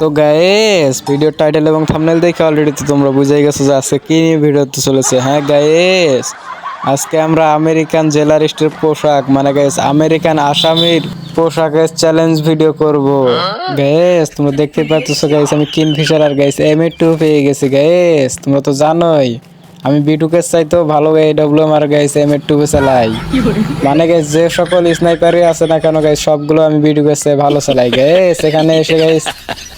তো guys video title এবং thumbnail দেখে অলরেডি তো তোমরা বুঝে গেছো যে আজকে কি নিয়ে ভিডিও তো চলেছে হ্যাঁ গায়েস আজকে আমরা আমেরিকান জেলারিস্টের পোশাক মানে গাইস আমেরিকান আসামির পোশাকের চ্যালেঞ্জ ভিডিও করব। গাইস তোমরা দেখতে পাচ্ছ গাইস আমি কিন ফিশার আর গাইস এম এ টু পেয়ে গেছি গাইস তোমরা তো জানোই। আমি বিটুকে চাইতেও ভালো গাই ডব্লিউ আর গাইস এম এ টু চালাই। মানে গাইস যে সকল স্নাইপারই আছে না কেন গাইস সবগুলো আমি বিটুকে চাই ভালো চালাই। গাইস এখানে এসে গাইস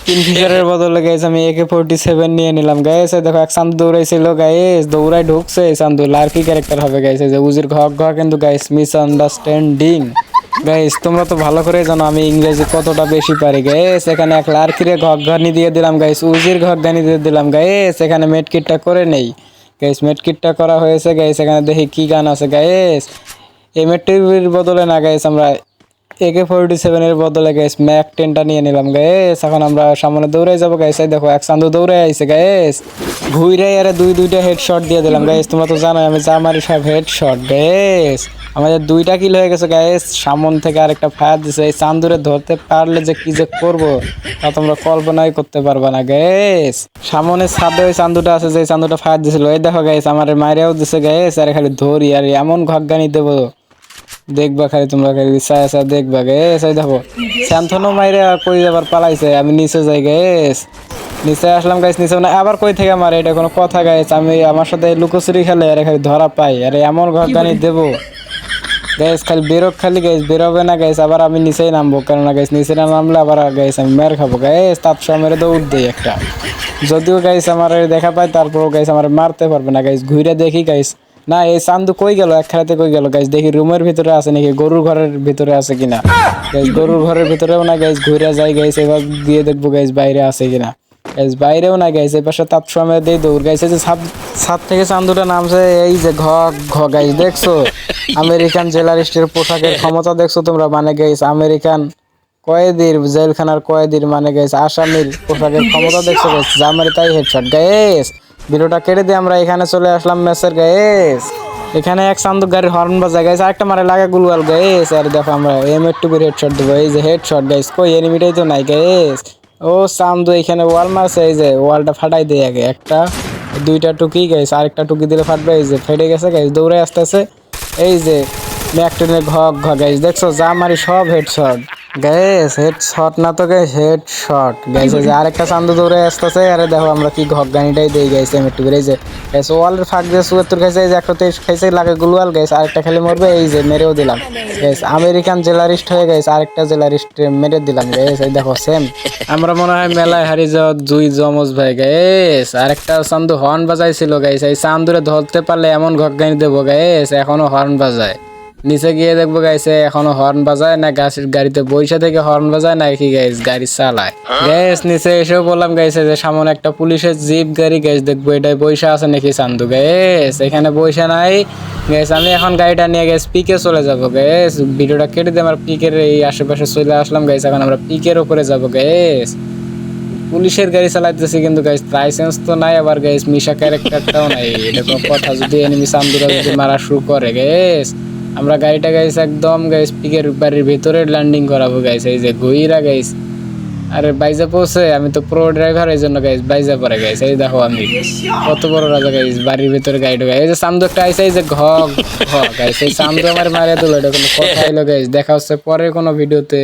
তিন ফিচারের বদলে গাইস আমি একে ফোরটি সেভেন নিয়ে নিলাম। গাইস দেখো, এক চান্দু দৌড়াইছিল গাইস দৌড়াই ঢুকছে চান্দু লার্কি ক্যারেক্টার হবে গাইস যে উজির ঘক ঘ কিন্তু গাইস মিস আন্ডারস্ট্যান্ডিং গাইস তোমরা তো ভালো করে জানো, আমি ইংরেজি কতটা বেশি পারি গাইস এখানে এক লার্কিরে ঘক ঘানি দিয়ে দিলাম গাইস উজির ঘক ঘানি দিয়ে দিলাম গাইস এখানে মেটকিটটা করে নেই। গাইস মেটকিটটা করা হয়েছে গাইস এখানে দেখি কি গান আছে গাইস এই মেট্রির বদলে না গাইস আমরা একে ফোরটি সেভেনের বদলে গাইস ম্যাক টেনটা নিয়ে নিলাম গাইস এখন আমরা সামনে দৌড়ে যাব গাইস এই দেখো এক চান্দু দৌড়ে আইছে গাইস ঘুরে আরে দুই দুইটা হেডশট দিয়ে দিলাম গাইস তোমরা তো জানো আমি যা মারি সব হেডশট গাইস আমাদের দুইটা কিল হয়ে গেছে গাইস সামন থেকে আরেকটা ফায়ার দিছে। এই চান্দুরে ধরতে পারলে যে কি যে করব, তা তোমরা কল্পনাই করতে পারবা না গাইস সামনে ছাদে ওই চান্দুটা আছে, যে চান্দুটা ফায়ার দিছিল। এই দেখো গাইস আমার মাইরেও দিছে গাইস আর খালি ধরি, আর এমন ঘগানি দেবো। দেখবা খালি তোমরা খালি চায় চায় দেখবা গে এই দেখো। স্যান্থনও মাইরে কই যাবার পালাইছে আমি নিচে যাই গেস নিচে আসলাম গাইস নিচে না আবার কই থেকে মারে এটা কোনো কথা গাইস আমি আমার সাথে লুকোচুরি খেলে আরে খালি ধরা পাই আরে এমন ঘরগানি দেবো। গাইস খালি বেরোক খালি গাইস বেরোবে না গাইস আবার আমি নিচেই নামবো কেননা গাইস নিচে না নামলে আবার গাইস আমি মের খাব। গাইস সময় মেরে দৌড় দিই একটা। যদিও গাইস আমার দেখা পাই তারপরও গাইস আমার মারতে পারবে না। গাইস ঘুরে দেখি গাইস না এই চান্দু কই গেল? এক খেলাতে কই গেল? গাইস দেখি রুমের ভিতরে আছে নাকি? গরুর ঘরের ভিতরে আছে কিনা? গাইস গরুর ঘরের ভিতরেও না গাইস ঘুরে যাই গাইস এবার দিয়ে দেখব গাইস বাইরে আছে কিনা? বাইরেও না এই পাশে তার সময় দিয়ে দৌড়। এই যে ছাদ ছাদ থেকে চান্দুটা নামছে এই যে ঘ ঘ গাইস দেখছ? আমেরিকান জেলারিস্টের পোশাকের ক্ষমতা দেখছ তোমরা? মানে গাইস আমেরিকান কয়েদির জেলখানার কয়েদির মানে গাইস আসামির পোশাকের ক্ষমতা দেখছ গাইস জামারি তাই হেডশট গাইস ভিডিওটা কেটে দিয়ে আমরা এখানে চলে আসলাম ম্যাচের গাইস এখানে এক চান্দুক গাড়ির হর্ন বাজা গাইস আরেকটা মারে লাগা গুলওয়াল গাইস আর দেখো আমরা এম এর টুবির হেডশট দেবো। এই যে হেডশট গাইস কই এনিমিটাই তো নাই গাইস ও চান্দু এখানে ওয়াল মারছে। এই যে ওয়ালটা ফাটাই দেয় আগে। একটা, দুইটা টুকি গাইস আরেকটা টুকি দিলে ফাটবে। এই যে ফেটে গেছে গাইস দৌড়ে আসতেছে। এই যে ম্যাকটেনের ঘক ঘ গাইস দেখছ? যা মারি সব হেডশট গাইস হেড শট না তো গাইস হেড শট এই যে আরেকটা চান্দু দৌড়ে আসতেছে, আরে দেখো আমরা কি ঘক গানিটাই দেই গাইস আমি একটু যে গাইস ওয়ালের ফাঁক দিয়ে সুয়াত্তর খাইছে, এই যে একশো তেইশ খাইছে, লাগে গুলওয়াল গাইস আরেকটা খালি মরবে, এই যে মেরেও দিলাম। গাইস আমেরিকান জেলারিস্ট হয়ে গাইস আরেকটা জেলারিস্ট মেরে দিলাম গাইস এই দেখো সেম আমরা মনে হয় মেলায় হারিয়ে যাওয়া দুই জমজ ভাই গাইস আরেকটা চান্দু হর্ন বাজাইছিল গাইস এই চান্দুরে ধরতে পারলে এমন ঘক গানি দেবো গাইস এখনও হর্ন বাজায়। নিচে গিয়ে দেখব গাইছে এখনও হর্ন বাজায় না গাছের গাড়িতে বৈশা থেকে হর্ন বাজায় না কি গাইস গাড়ি চালায়। গ্যাস নিচে এসেও বললাম গাইছে যে সামনে একটা পুলিশের জিপ গাড়ি গ্যাস দেখব এটাই বৈশা আছে নাকি চান্দু গ্যাস এখানে বৈশা নাই। গ্যাস আমি এখন গাড়িটা নিয়ে গ্যাস পিকে চলে যাব গ্যাস ভিডিওটা কেটে দিয়ে আমার পিকের এই আশেপাশে চলে আসলাম গাইস এখন আমরা পিকের উপরে যাব গ্যাস পুলিশের গাড়ি চালাইতেছি কিন্তু গাইস লাইসেন্স তো নাই, আবার গাইস মিশা ক্যারেক্টারটাও নাই। এটা কোনো কথা যদি এনিমি সামদুরা যদি মারা শুরু করে গাইস আমরা গাড়িটা গাইস একদম গাইস পিকের বাড়ির ভিতরে ল্যান্ডিং করাবো গাইস এই যে গইরা গাইস আরে বাইজা পৌঁছে আমি তো প্রো ড্রাইভার এই জন্য গাইস বাইজা পরে গাইস এই দেখো আমি। কত বড় রাজা গাইস বাড়ির ভিতরে গাড়ি ঢোকা এই যে সামদু একটা আইসে এই যে ঘ ঘ গাইস এই সামদু আমার মারে দিল, এটা কোনো কথা হইল গাইস দেখা হচ্ছে পরে কোনো ভিডিওতে